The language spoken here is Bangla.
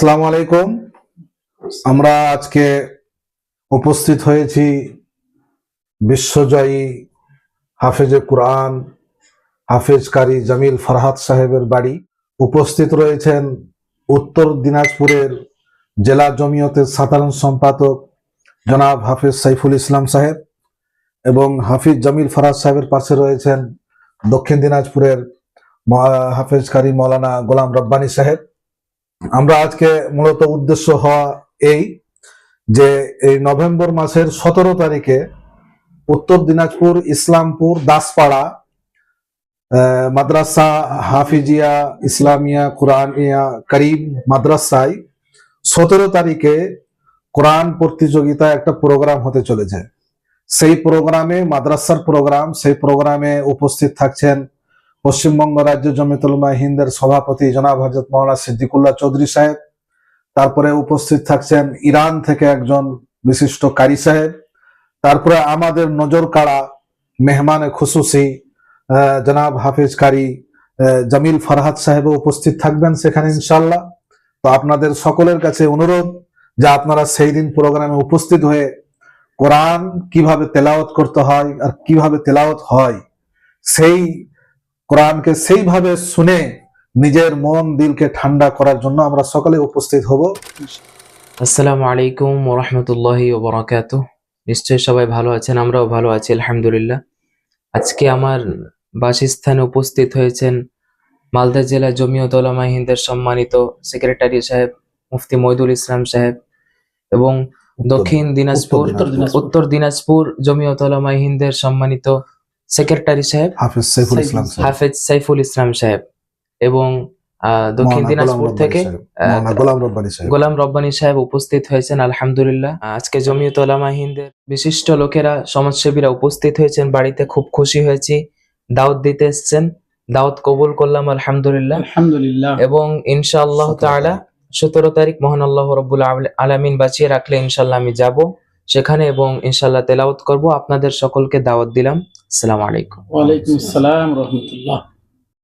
আসসালামু আলাইকুম। আমরা আজকে উপস্থিত হয়েছি বিশ্বজয়ী হাফেজে কোরআন হাফেজ কারি জামিল ফরহাদ সাহেবের বাড়ি। উপস্থিত রয়েছেন উত্তর দিনাজপুরের জেলা জমিয়তের সাধারণ সম্পাদক জনাব হাফিজ সাইফুল ইসলাম সাহেব এবং হাফিজ জামিল ফরহাদ সাহেবের পাশে রয়েছেন দক্ষিণ দিনাজপুরের হাফেজ কারি মৌলানা গোলাম রব্বানী সাহেব। আমরা আজকে মূলত উদ্দেশ্য হওয়া এই যে এই নভেম্বর মাসের সতেরো তারিখে উত্তর দিনাজপুর, ইসলামপুর, দাসপাড়া মাদ্রাসা হাফিজিয়া, ইসলামিয়া, কোরআনিয়া, করিম মাদ্রাসায় সতেরো তারিখে কোরআন প্রতিযোগিতা একটা প্রোগ্রাম হতে চলেছে। সেই প্রোগ্রামে, মাদ্রাসার প্রোগ্রাম, সেই প্রোগ্রামে উপস্থিত থাকছেন পশ্চিমবঙ্গ রাজ্য জমিতুলমা হিন্দের সভাপতি জনাব হজরত মৌলানা সিদ্দিকুল্লাহ চৌধুরী সাহেব। তারপরে উপস্থিত থাকছেন ইরান থেকে একজন বিশিষ্ট কারি সাহেব। তারপরে আমাদের নজর কাড়া মেহমানে খুশুসি জনাব হাফিজ কারি জামিল ফরহাদ সাহেব উপস্থিত থাকবেন সেখানে ইনশাল্লাহ তো আপনাদের সকলের কাছে অনুরোধ যে আপনারা সেই দিন প্রোগ্রামে উপস্থিত হয়ে কোরআন কীভাবে তেলাওয়াত করতে হয় আর কীভাবে তেলাওয়াত হয়, সেই কোরআনকে সেইভাবে শুনে নিজের মন দিলকে ঠান্ডা করার জন্য আমরা সকলে উপস্থিত হব। আসসালামু আলাইকুম ওরহমতুল্লাহি ওবরাকাত নিশ্চয়ই সবাই ভালো আছেন আমরাও ভালো আছি আলহামদুলিল্লাহ। আজকে আমার বাসস্থানে উপস্থিত হয়েছেন মালদা জেলা জমিয়ত ওলামা হিন্দের সম্মানিত সেক্রেটারি সাহেব মুফতি মইদুল ইসলাম সাহেব এবং দক্ষিণ দিনাজপুর উত্তর দিনাজপুর। জমিয়ত ওলামা হিন্দের সম্মানিত সেক্রেটারি সাহেব হাফিজ সাইফুল ইসলাম সাহেব। হাফেজ সাইফুল ইসলাম সাহেব এবং আহ, দক্ষিণ দিনাজপুর থেকে গোলাম রব্বানী সাহেব। গোলাম রব্বানী সাহেব উপস্থিত হয়েছেন আলহামদুলিল্লাহ। আজকে জমিয়ত ওলামা হিন্দের বিশিষ্ট লোকেরা সমাজসেবীরা উপস্থিত হয়েছেন বাড়িতে খুব খুশি হয়েছি। দাওয়াত দিতে এসছেন। দাওয়াত কবুল করলাম আলহামদুলিল্লাহ। আলহামদুলিল্লাহ। এবং ইনশাআল্লাহ সতেরো তাআলা সতেরো তারিখ মহান আল্লাহ রব্বুল আল- আলামিন বাঁচিয়ে রাখলে ইনশাল্লাহ আমি যাব। সেখানে এবং ইনশাল্লাহ তেলাওয়াত করব। আপনাদের সকলকে দাওয়াত দিলাম। সালাম আলাইকুম। ওয়ালাইকুম আসসালাম রহমতুল্লাহ।